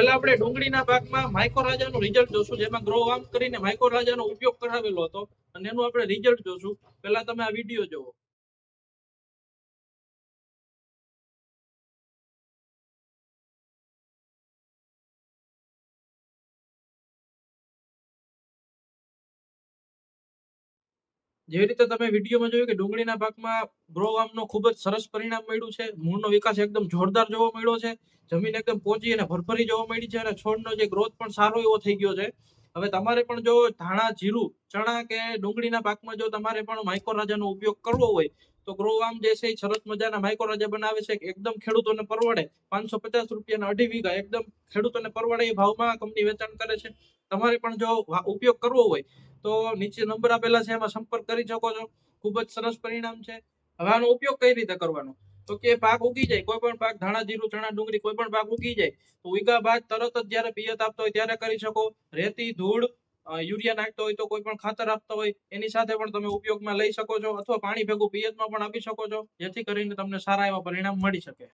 પેલા આપણે ડુંગળીના પાકમાં માઇકોરાજાનું રિઝલ્ટ જોશું, જેમાં ગ્રો વાર્મ કરીને માઇકોરાજાનો ઉપયોગ કરાવેલો હતો. અને એનું આપણે રિઝલ્ટ જોશું. પહેલા તમે આ વીડિયો જોવો જેવી રીતે તમે વિડીયોમાં જોયું કે ડુંગળીના પાકમાં ગ્રોવામનો ખૂબ જ સરસ પરિણામ મળ્યું છે, મૂળનો વિકાસ એકદમ જોરદાર જોવા મળ્યો છે, જમીન એકદમ પહોંચી અને ભરભરી જોવા મળી છે અને છોડનો જે ગ્રોથ પણ સારો એવો થઈ ગયો છે. હવે તમારે પણ જો ધાણા, જીરું, ચણા કે ડુંગળીના પાકમાં જો તમારે પણ માઇકોરાજાનો ઉપયોગ કરવો હોય, તો ગ્રોવામ જે છે એ સરસ મજાના માઇકોરાજા બનાવે છે, એકદમ ખેડૂતોને પરવડે. પાંચસો પચાસ રૂપિયાના અઢી વીઘા એકદમ ખેડૂતોને પરવડે એ ભાવમાં કંપની વેચાણ કરે છે. તમારે પણ જો ઉપયોગ કરવો હોય તો નીચે નંબર આપેલા છે, એમાં સંપર્ક કરી શકો છો. ખૂબ જ સરસ પરિણામ છે. હવે આનો ઉપયોગ કઈ રીતે કરવાનો? તો કે પાક ઉગી જાય, કોઈ પણ પાક, ધાણા, જીરું, ચણા, ડુંગળી, કોઈ પણ પાક ઉગી જાય, તો ઉગ્યા બાદ તરત જ જ્યારે પિયત આપતો હોય ત્યારે કરી શકો. રેતી, ધૂળ યુરિયા નાખતો હોય તો કોઈ પણ ખાતર આપતો હોય, એની સાથે પણ તમે ઉપયોગમાં લઈ શકો છો, અથવા પાણી ભેગું પિયતમાં પણ આપી શકો છો, જેથી કરીને તમને સારા એવા પરિણામ મળી શકે.